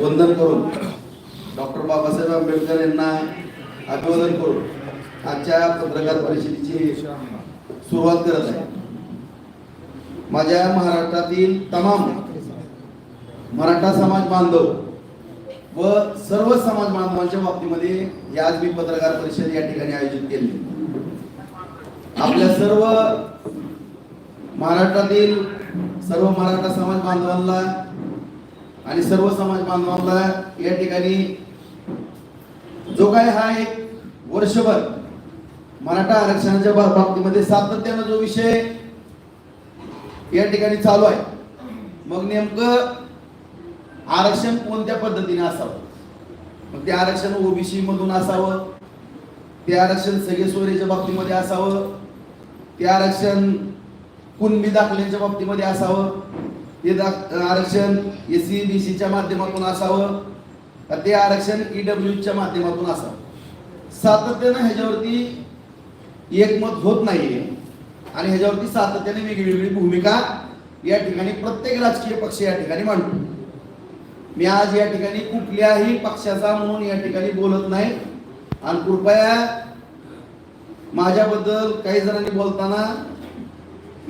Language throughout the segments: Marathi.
वंदन करून डॉक्टर बाबासाहेब आंबेडकर यांना अभिवादन करून आजच्या पत्रकार परिषदेची सुरुवात करत आहे. माझ्या महाराष्ट्रातील तमाम मराठा समाज बांधव व सर्व समाज बांधवांच्या बाबतीमध्ये या आज मी पत्रकार परिषद या ठिकाणी आयोजित केली. आपल्या सर्व महाराष्ट्रातील सर्व मराठा समाज बांधवांना आणि सर्व समाज बांधवांना या ठिकाणी जो काय हा एक वर्षभर मराठा आरक्षणाच्या बाबतीमध्ये सातत्यानं जो विषय या ठिकाणी चालू आहे मग नेमकं आरक्षण कोणत्या पद्धतीने असावं? मग ते आरक्षण ओबीसी मधून असावं ते आरक्षण सगळे सोयरीच्या बाबतीमध्ये असावं ते आरक्षण कुणबी दाखल्यांच्या बाबतीमध्ये असावं ते आरक्षण एस सी बी सीच्या माध्यमातून असावं का ते आरक्षण ईडब्ल्यूच्या माध्यमातून असावं? सातत्यानं ह्याच्यावरती एकमत होत नाहीये आणि ह्याच्यावरती सातत्याने वेगळी भूमिका या ठिकाणी प्रत्येक राजकीय पक्ष या ठिकाणी मांडतो. मी आज या ठिकाणी कुठल्याही पक्षाचा म्हणून या ठिकाणी बोलत नाही. आणि कृपया माझ्याबद्दल काही जणांनी बोलताना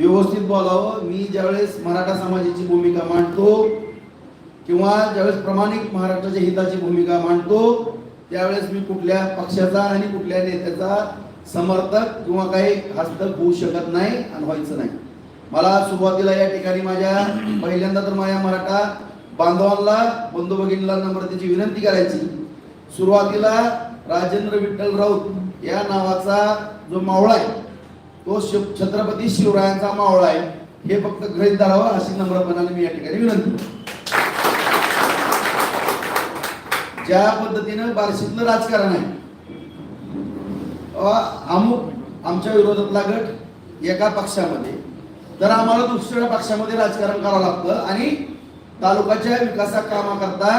व्यवस्थित बोलावं. मी ज्यावेळेस मराठा समाजाची भूमिका मांडतो किंवा ज्यावेळेस प्रामाणिक महाराष्ट्राच्या हिताची भूमिका मांडतो त्यावेळेस मी कुठल्या पक्षाचा आणि कुठल्या नेत्याचा समर्थक किंवा काही हस्तक होऊ शकत नाही आणि व्हायचं नाही. मला सुरुवातीला या ठिकाणी माझ्या पहिल्यांदा तर माझ्या मराठा बांधवांना बंधू भगिनीला नम्रतेची विनंती करायची. सुरुवातीला राजेंद्र विठ्ठल राऊत या नावाचा जो मावळा आहे तो शिव- छत्रपती शिवरायांचा मावळा आहे. हे फक्त गृहीत धरावं अशी नम्रपणाने मी या ठिकाणी विनंती ज्या पद्धतीनं बार्शीतलं राजकारण आहे अमुक आमच्या विरोधातला गट एका पक्षामध्ये तर आम्हाला दुसऱ्या पक्षामध्ये राजकारण करावं लागतं आणि तालुक्याच्या विकासा कामाकरता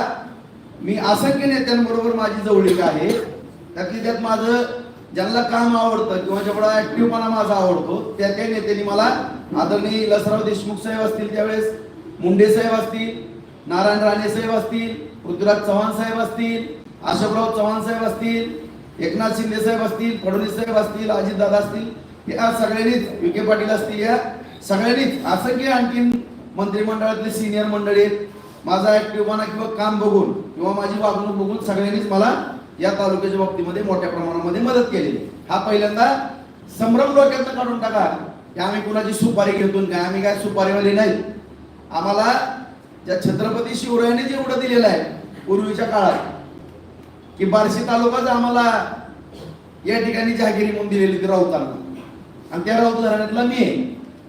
मी असंख्य नेत्यांबरोबर माझी जवळीक आहे. त्यातली त्यात माझं ज्यांना काम आवडतं किंवा जेवढा ऍक्टिव्हपणा माझा आवडतो त्या त्या नेत्यांनी मला आदरणीय लसराव देशमुख साहेब असतील त्यावेळेस मुंडे साहेब असतील नारायण राणे साहेब असतील पृथ्वीराज चव्हाण साहेब असतील अशोकराव चव्हाण साहेब असतील एकनाथ शिंदे साहेब असतील फडणवीस साहेब असतील अजितदादा असतील या सगळ्यांनीच विखे पाटील असतील या सगळ्यांनीच असंख्य आणखीन मंत्रिमंडळातले सिनियर मंडळी आहेत. माझा ऍक्टिव्हपणा किंवा काम बघून किंवा माझी वागणूक बघून सगळ्यांनीच मला या तालुक्याच्या बाबतीमध्ये मोठ्या प्रमाणामध्ये मदत केली हा पहिल्यांदा संभ्रम डोक्यातनं काढून टाका की आम्ही कुणाची सुपारी घेतो काय? आम्ही काय सुपारीवाली नाही. आम्हाला ज्या छत्रपती शिवरायाने जेवढं दिलेलं आहे पूर्वीच्या काळात की बार्शी तालुकाच आम्हाला या ठिकाणी जहागिरी म्हणून दिलेली ती राऊतांना. आणि त्या राऊत घराण्यातला मी आहे.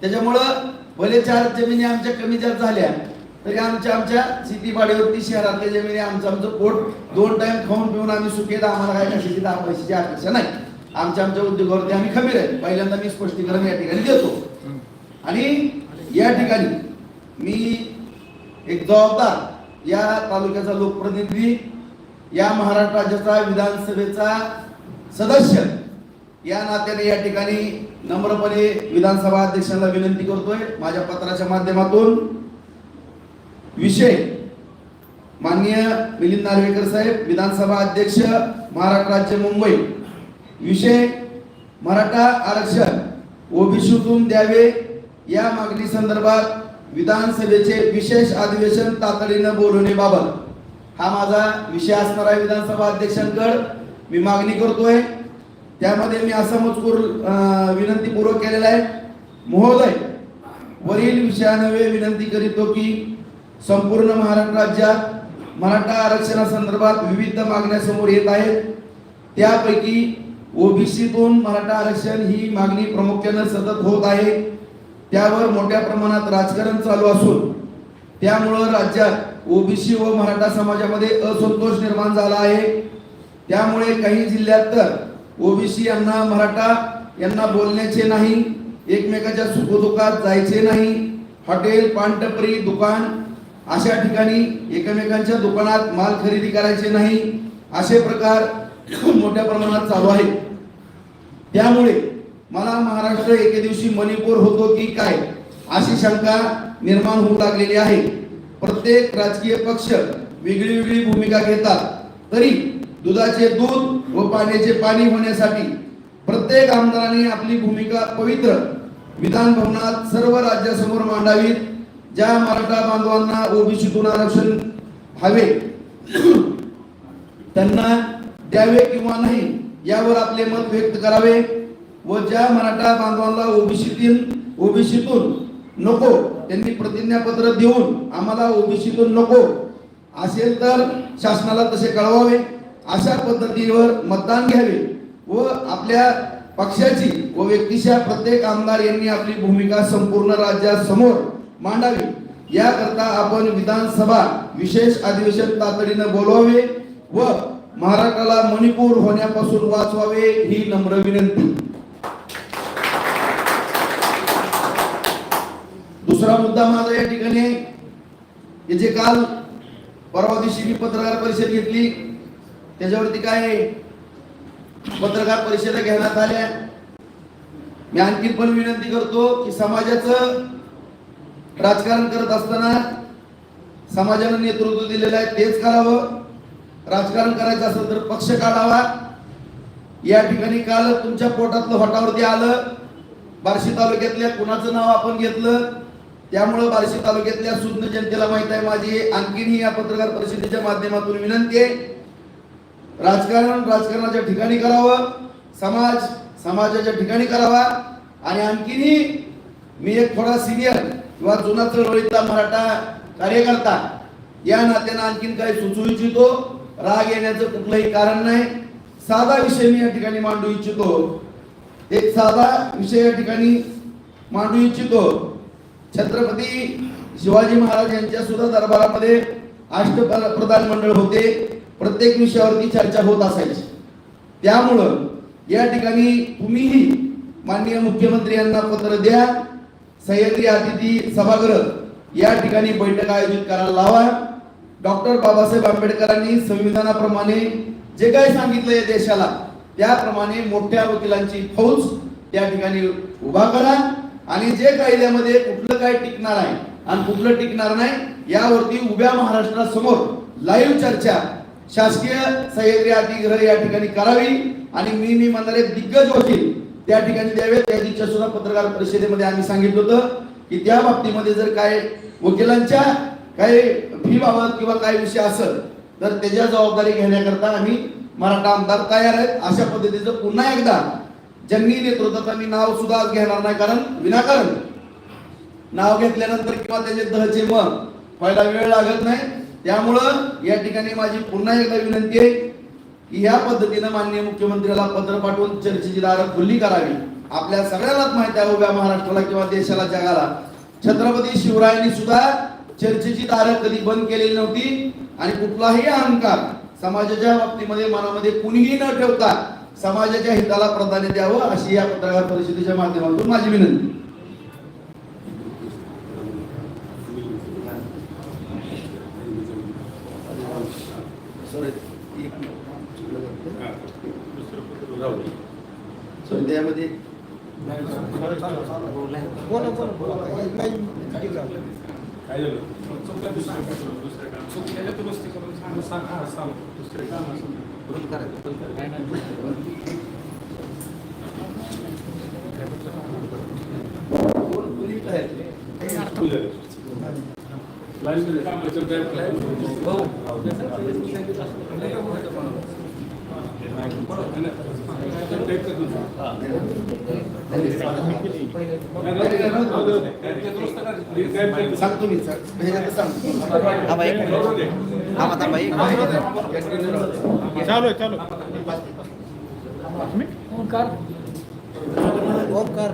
त्याच्यामुळं भले चार जमिनी आमच्या कमी जास्त झाल्या तरी आमच्या आमच्या शेतीबाडीवरती शहरातल्या जमिनी आमचं आमचं पोट दोन टाइम खाऊन पिऊन आम्ही सुखेत आम्हाला काय कशाची दहा पैशाची अपेक्षा नाही. आमच्या आमच्या उद्योगावरती आम्ही खमीर आहे. पहिल्यांदा मी स्पष्टीकरण या ठिकाणी देतो. आणि या ठिकाणी मी एक जबाबदार या तालुक्याचा लोकप्रतिनिधी या महाराष्ट्र राज्याचा विधानसभेचा सदस्य या नात्याने या ठिकाणी नम्रपणे विधानसभा अध्यक्षांना विनंती करतोय. माझ्या पत्राच्या माध्यमातून विषय. माननीय मिलिंद नार्वेकर साहेब विधानसभा अध्यक्ष महाराष्ट्र राज्य मुंबई. विषय मराठा आरक्षण. ओबीसीतून द्यावे. या मागणी संदर्भात विधानसभेचे विशेष अधिवेशन तातडीनं बोलवण्याबाबत. हा माझा विषय असणार आहे विधानसभा अध्यक्षांकड. मी मागणी करतोय. त्यामध्ये मी असा मजकूर विनंतीपूर्वक केलेला आहे. महोदय वरील विषयानवे विनंती करीतो की संपूर्ण महाराष्ट्र राज्यात मराठा आरक्षणासंदर्भात विविध मागण्या समोर येत आहेत. त्यापैकी ओबीसीतून मराठा आरक्षण ही मागणी प्रामुख्यानं सतत होत आहे. त्यावर मोठ्या प्रमाणात राजकारण चालू असून त्यामुळं राज्यात ओबीसी व मराठा समाजामध्ये असंतोष निर्माण झाला आहे. त्यामुळे काही जिल्ह्यात तर ओबीसी यांना मराठा यांना बोलण्याचे नाही एकमेकाच्या सुखदुःखात जायचे नाही. हॉटेल पानटपरी दुकान अशा ठिकाणी एकमेकांच्या दुकानात माल खरेदी करायचे नाही असे प्रकार मोठ्या प्रमाणात चालू आहेत. त्यामुळे मला महाराष्ट्र एके दिवशी मणिपूर होतो की काय अशी शंका निर्माण होऊ लागलेली आहे. प्रत्येक राजकीय पक्ष वेगळी वेगळी भूमिका घेतात. तरी दुधाचे दूध व पाण्याचे पाणी होण्यासाठी प्रत्येक आमदाराने आपली भूमिका पवित्र विधान भवनात सर्व राज्यासमोर मांडावीत. ज्या मराठा बांधवांना ओबीसीतून आरक्षण हवे त्यांना द्यावे किंवा नाही यावर आपले मत व्यक्त करावे व ज्या मराठा बांधवांना ओबीसीतील ओबीसीतून नको त्यांनी प्रतिज्ञापत्र देऊन आम्हाला ओबीसीतून नको असेल तर शासनाला तसे कळवावे. अशा पद्धतीवर मतदान घ्यावे व आपल्या पक्षाची व व्यक्तीच्या प्रत्येक आमदार यांनी आपली भूमिका संपूर्ण राज्यासमोर मांडावी याकरता आपण विधानसभा विशेष अधिवेशन तातडीनं बोलवावे व महाराष्ट्राला मणिपूर होण्यापासून वाचवावे ही नम्र विनंती दुसरा मुद्दा माझा या ठिकाणी जे काल परवा दिवशी मी पत्रकार परिषद घेतली त्याच्यावरती काय आहे? पत्रकार परिषद घेण्यात आल्या मी आणखी पण विनंती करतो की समाजाचं राजकारण करत असताना समाजाने नेतृत्व दिलेलं आहे तेच करावं. राजकारण करायचं असेल तर पक्ष काढावा. या ठिकाणी काल तुमच्या पोटातलं होटावरती आलं. बार्शी तालुक्यातल्या कुणाचं नाव आपण घेतलं? त्यामुळं बार्शी तालुक्यातल्या सुज्ञ जनतेला माहीत आहे माझी. आणखीनही या पत्रकार परिषदेच्या माध्यमातून विनंती आहे. राजकारण राजकारणाच्या ठिकाणी करावं. समाज समाजाच्या ठिकाणी करावा. आणि आणखीनही मी एक थोडा सिनियर किंवा जुना चळवळीतला मराठा कार्यकर्ता या नात्यानं आणखीन काही सुचवू इच्छितो. राग येण्याचं कुठलंही कारण नाही. साधा विषय मी या ठिकाणी मांडू इच्छितो. एक साधा विषय या ठिकाणी मांडू इच्छितो. छत्रपती शिवाजी महाराज यांच्या सुद्धा दरबारामध्ये अष्टप्रधान मंडळ होते. प्रत्येक विषयावरती चर्चा होत असायची. त्यामुळं या ठिकाणी तुम्हीही माननीय मुख्यमंत्री यांना पत्र द्या. सह्याद्री अतिथी सभागृह या ठिकाणी बैठक आयोजित करायला लावा. डॉक्टर बाबासाहेब आंबेडकरांनी संविधानाप्रमाणे जे काही सांगितलं या देशाला त्याप्रमाणे मोठ्या वकिलांची फौज त्या ठिकाणी उभा करा. आणि जे कायद्यामध्ये कुठलं काय टिकणार आहे आणि कुठलं टिकणार नाही यावरती उभ्या महाराष्ट्रासमोर लाईव्ह चर्चा शासकीय सह्याद्री अधिग्रह या ठिकाणी करावी. आणि मी मी म्हणणारे दिग्गज वकील त्या ठिकाणी द्यावे. त्या दिवशी सुद्धा पत्रकार परिषदेमध्ये आम्ही सांगितलं होतं की त्या बाबतीमध्ये जर काय वकिलांच्या काही फी बाबत किंवा काही विषय असेल तर त्याच्या जबाबदारी घेण्याकरता आम्ही मराठा आमदार तयार आहेत. अशा पद्धतीचं पुन्हा एकदा ज्यांनी नेतृत्वात मी नाव सुद्धा आज घेणार नाही कारण विनाकारण नाव घेतल्यानंतर किंवा त्याचे दहचे मग व्हायला वेळ लागत नाही. त्यामुळं या ठिकाणी माझी पुन्हा एकदा विनंती आहे या पद्धतीनं माननीय मुख्यमंत्र्याला पत्र पाठवून चर्चेची दारं खुल्ली करावी. आपल्या सगळ्यालाच माहिती आहे उभ्या महाराष्ट्राला किंवा देशाला जगाला. छत्रपती शिवरायांनी सुद्धा चर्चेची दारं कधी बंद केलेली नव्हती. आणि कुठलाही अहंकार समाजाच्या बाबतीमध्ये मनामध्ये कुणीही न ठेवता समाजाच्या हिताला प्राधान्य द्यावं अशी या पत्रकार परिषदेच्या माध्यमातून माझी विनंती. सॉरी काय झालं? त्याच्या दुरुस्ती करून सांग सांग हा सांग दुसरे काम असेल सांगतो मी सर ह्याच्यात चालू आहे चालू ओमकार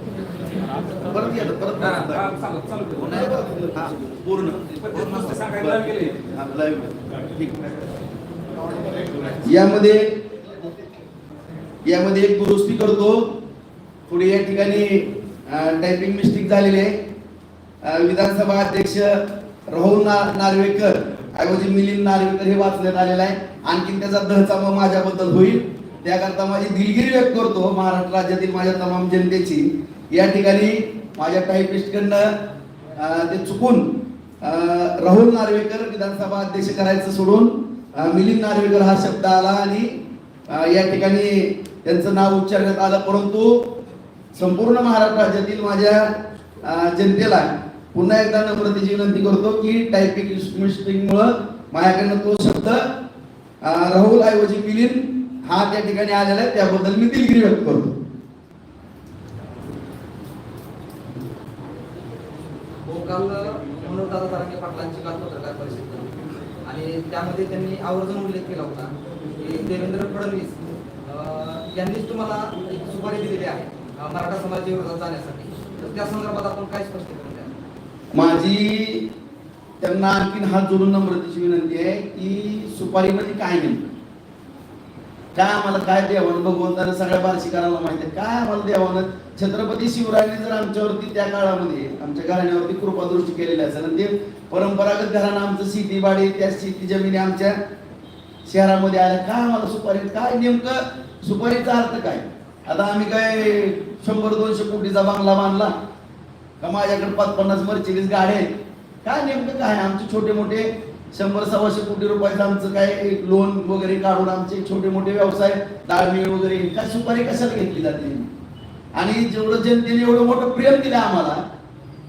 परत या परत हा, पूर्ण हा, ठीक. यामध्ये यामध्ये एक दुरुस्ती करतो पुढे या ठिकाणी टायपिंग मिस्टेक झालेले आहे. विधानसभा अध्यक्ष राहुल ना नार्वेकर ऐवजी मिलिंद नार्वेकर हे वाचण्यात आलेलं आहे. आणखीन त्याचा दहचा माझ्याबद्दल होईल. त्याकरता माझी दिलगिरी व्यक्त करतो महाराष्ट्र राज्यातील माझ्या तमाम जनतेची. या ठिकाणी माझ्या टायपिस्टकडनं ते चुकून राहुल नार्वेकर विधानसभा अध्यक्ष करायचं सोडून मिलिंद नार्वेकर हा शब्द आला आणि या ठिकाणी त्यांचं नाव उच्चारण्यात आलं. परंतु संपूर्ण महाराष्ट्र राज्यातील माझ्या जनतेला पुन्हा एकदा नम्रतेची विनंती करतो की टायपिंग मिस्टेकमुळं माझ्याकडनं तो शब्द राहुल ऐवजी मिलिन हा त्या ठिकाणी आलेला आहे. त्याबद्दल मी दिलगिरी व्यक्त करतो. मनोजदादा तारंगे पाटलांची काल पत्रकार परिषद झाली. आणि त्यामध्ये त्यांनी आवर्जून उल्लेख केला होता की देवेंद्र फडणवीस यांनीच तुम्हाला एक सुपारी दिलेली आहे. मराठा समाजाच्या विरोधात जाण्यासाठी. तर त्या संदर्भात आपण काय स्पष्ट माझी त्यांना आणखीन हात जोडून नम्रतेची विनंती आहे की सुपारी मध्ये काय नेमकं? काय आम्हाला काय द्यावं भगवंतानं सगळ्या बार्शिकाराला माहिती आहे? काय आम्हाला द्यावं छत्रपती शिवरायांनी जर आमच्यावरती त्या काळामध्ये आमच्या घराण्यावरती कृपादृष्टी केलेली असेल आणि ते परंपरागत घराणं आमचं शेतीबाडी त्या शेती जमिनी आमच्या शहरामध्ये आल्या काय आम्हाला सुपारी काय नेमकं? सुपारीचा अर्थ काय? आता आम्ही काय शंभर दोनशे कोटीचा बांगला बांधला. का माझ्याकडे पाच पन्नास मर्चिडीज गाड्या आहेत? काय नेमकं काय? आमचे छोटे मोठे शंभर सव्वाशे कोटी रुपयाचं आमचं काय लोन वगैरे काढून आमचे छोटे मोठे व्यवसाय डाळमिळ वगैरे काय सुपारी कशाला घेतली जाते? आणि जेवढं जनतेने एवढं मोठं प्रेम दिलं आम्हाला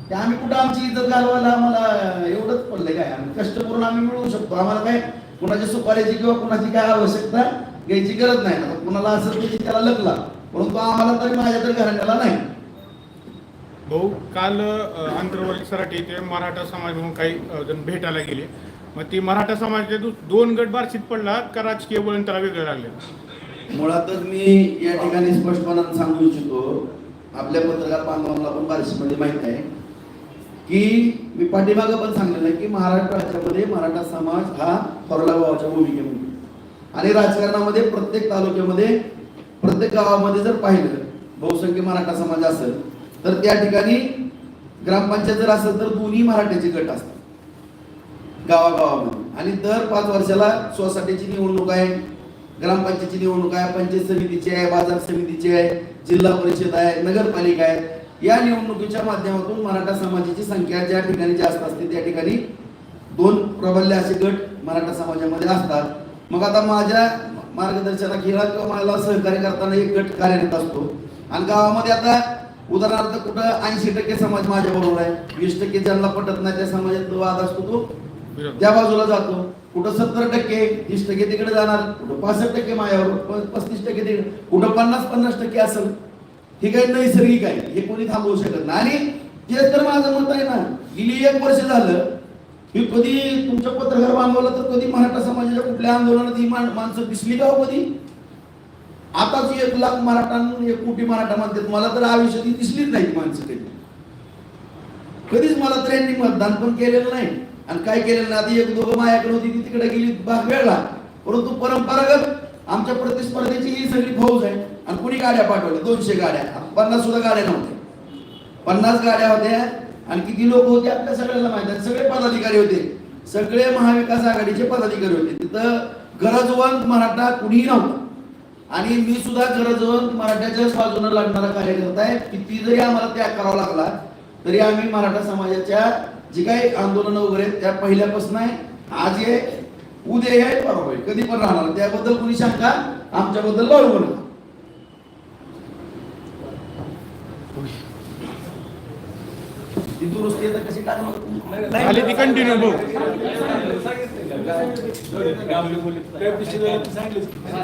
ते आम्ही कुठं आमची इज्जत घालवायला आम्हाला एवढंच पडलं काय? आम्ही कष्ट करून आम्ही मिळवू शकतो. आम्हाला काय कुणाच्या सुपारीची किंवा कुणाची काय आवश्यकता घ्यायची गरज नाही. कुणाला असं त्याची त्याला लकला परंतु आम्हाला तरी माझ्या तरी घराण्याला नाही. भाऊ काल आंतरवर्ग सराठी इथे मराठा समाज म्हणून काही जण भेटायला गेले. मग ती मराठा समाजाचे दोन गट बारशीत पडला का राजकीय वळण त्याला वेगळं लागले? मुळातच मी या ठिकाणी स्पष्टपणाने सांगू इच्छितो आपल्या पत्रकार बांधवांना पण बार्शीमध्ये माहीत आहे की मी पाठीमागं पण सांगलेलं आहे की महाराष्ट्र राज्यामध्ये मराठा समाज हा थोरल्या भावाच्या भूमिकेमध्ये. आणि राजकारणामध्ये प्रत्येक तालुक्यामध्ये प्रत्येक गावामध्ये जर पाहिलं बहुसंख्य मराठा समाज असेल तर त्या ठिकाणी ग्रामपंचायत जर असेल तर दोन्ही मराठ्याचे गट असतात. गावागावामध्ये. आणि दर पाच वर्षाला सोसायटीची निवडणूक आहे ग्रामपंचायतीची निवडणूक आहे पंचायत समितीची आहे बाजार समितीची आहे जिल्हा परिषद आहे नगरपालिका आहे. या निवडणुकीच्या माध्यमातून मराठा समाजाची संख्या ज्या ठिकाणी जास्त असते त्या ठिकाणी दोन प्रबल्य असे गट मराठा समाजामध्ये असतात. मग आता माझ्या मार्गदर्शनाखेळा किंवा मला सहकार्य करताना एक गट कार्यरत असतो. आणि गावामध्ये आता उदाहरणार्थ कुठं ऐंशी टक्के समाज माझ्या बरोबर आहे. वीस टक्के ज्यांना पटत नाही त्या समाजात वाद असतो तो. त्या बाजूला जातो. कुठं सत्तर टक्के तीस टक्के तिकडे जाणार कुठं पासष्ट टक्के माझ्यावर पस्तीस टक्के तिकडे कुठं पन्नास पन्नास टक्के असेल. हे काही नैसर्गिक आहे. हे कोणी थांबवू शकत नाही. आणि तेच तर माझं मत आहे ना. गेली एक वर्ष झालं मी कधी तुमच्या पत्रकार बांधवला तर कधी मराठा समाजाच्या कुठल्या आंदोलनात ही माणसं दिसली का हो कधी? आताच एक लाख मराठा एक कोटी मराठा म्हणतात मला तर आयुष्यात ही दिसलीच नाही माणसं कधी. कधीच मला तर यांनी मतदान पण केलेलं नाही. आणि काय केलेलं नाही? आधी एक दोघं माझ्याकडे होती ती तिकडे गेली भाग वेळला. परंतु परंपरागत आमच्या प्रतिस्पर्धेची ही सगळी फौज आहे. आणि कुणी गाड्या पाठवल्या? दोनशे गाड्या. पन्नास सुद्धा गाड्या नव्हत्या. पन्नास गाड्या होत्या. आणि किती लोक होते आपल्या सगळ्यांना माहिती आहे. सगळे पदाधिकारी होते. सगळे महाविकास आघाडीचे पदाधिकारी होते. तिथं गरजवंत मराठा कुणीही नव्हता. आणि मी सुद्धा गरजवंत मराठ्याच्याच बाजूने लढणारा कार्यकर्ता आहे. किती जरी आम्हाला त्याग करावा लागला तरी आम्ही मराठा समाजाच्या जी काही आंदोलन वगैरे आहेत, त्या पहिल्यापासून आहे. आज हे उद्या हे आहे बरोबर आहे. कधी पण राहणार. त्याबद्दल कुणी शंका आमच्याबद्दल बाळगू नका. ती दुरुस्ती आता कशी टाकणार झाली ती कंटिन्यू भाऊ सांगितलं.